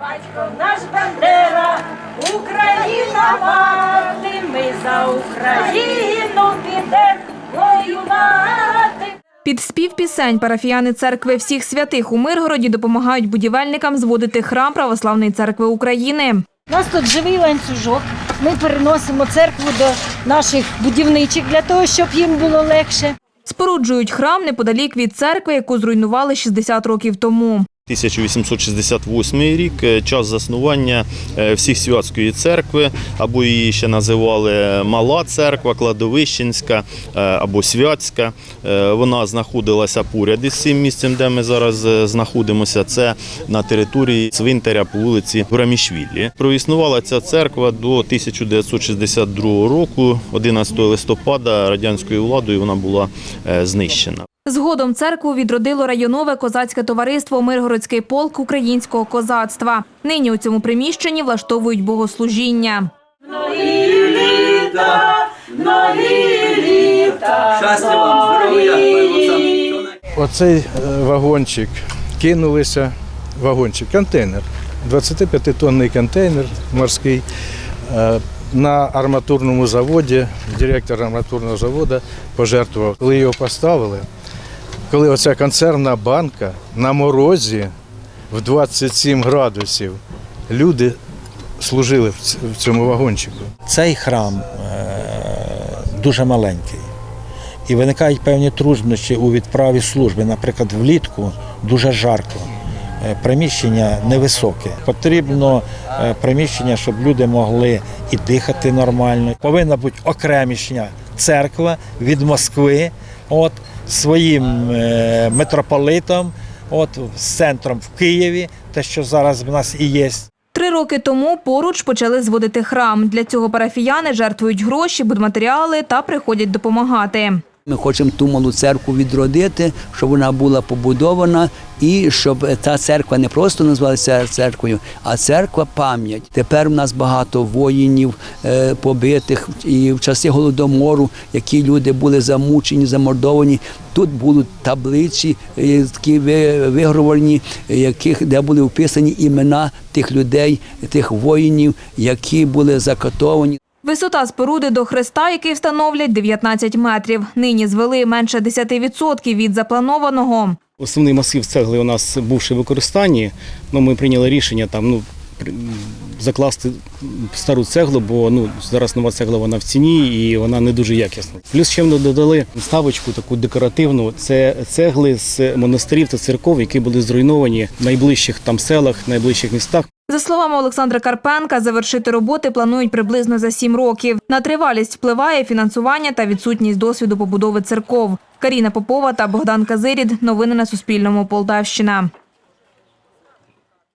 Батько наш Бандера, Україна мати, ми за Україну підемо воювати. Під спів пісень парафіяни церкви всіх святих у Миргороді допомагають будівельникам зводити храм Православної церкви України. У нас тут живий ланцюжок. Ми переносимо церкву до наших будівничих для того, щоб їм було легше. Споруджують храм неподалік від церкви, яку зруйнували 60 років тому. 1868 рік, е, час заснування е, всіх святської церкви, або її ще називали Мала церква, Кладовищенська е, або Святська. Вона знаходилася поряд із цим місцем, де ми зараз знаходимося. Це на території цвинтаря по вулиці Гурамішвілі. Проіснувала ця церква до 1962 року, 11 листопада радянською владою вона була знищена. Згодом церкву відродило районове козацьке товариство Миргородський полк українського козацтва. Нині у цьому приміщенні влаштовують богослужіння. Щастя вам, здоров'я, хай вам сам. Оцей е, вагончик кинулися, вагончик, контейнер, 25-тонний контейнер морський. е, На арматурному заводі, директор арматурного заводу пожертвував. Коли його поставили, коли оця консервна банка на морозі в 27 градусів, люди служили в цьому вагончику. Цей храм е, дуже маленький. І виникають певні труднощі у відправі служби. Наприклад, влітку дуже жарко, е, приміщення невисоке. Потрібно е, приміщення, щоб люди могли і дихати нормально. Повинна бути окремішня церква від Москви, от, своїм е, митрополитом, от, з центром в Києві, те, що зараз в нас і є. Три роки тому поруч почали зводити храм. Для цього парафіяни жертвують гроші, будматеріали та приходять допомагати. Ми хочемо ту малу церкву відродити, щоб вона була побудована і щоб та церква не просто називалася церквою, а церква пам'ять. Тепер у нас багато воїнів е, побитих і в часи голодомору, які люди були замучені, замордовані. Тут будуть таблиці, е, такі ви- е, яких де були вписані імена тих людей, тих воїнів, які були закатовані. Висота споруди до хреста, який встановлять 19 метрів. Нині звели менше 10% від запланованого. Основний масив цегли у нас бувши в використанні. Ну, ми прийняли рішення там ну, закласти стару цеглу, бо ну, зараз нова цегла вона в ціні і вона не дуже якісна. Плюс ще додали ставочку таку декоративну. Це цегли з монастирів та церков, які були зруйновані в найближчих там селах, найближчих містах. За словами Олександра Карпенка, завершити роботи планують приблизно за сім років. На тривалість впливає фінансування та відсутність досвіду побудови церков. Каріна Попова та Богдан Казирід. Новини на Суспільному. Полтавщина.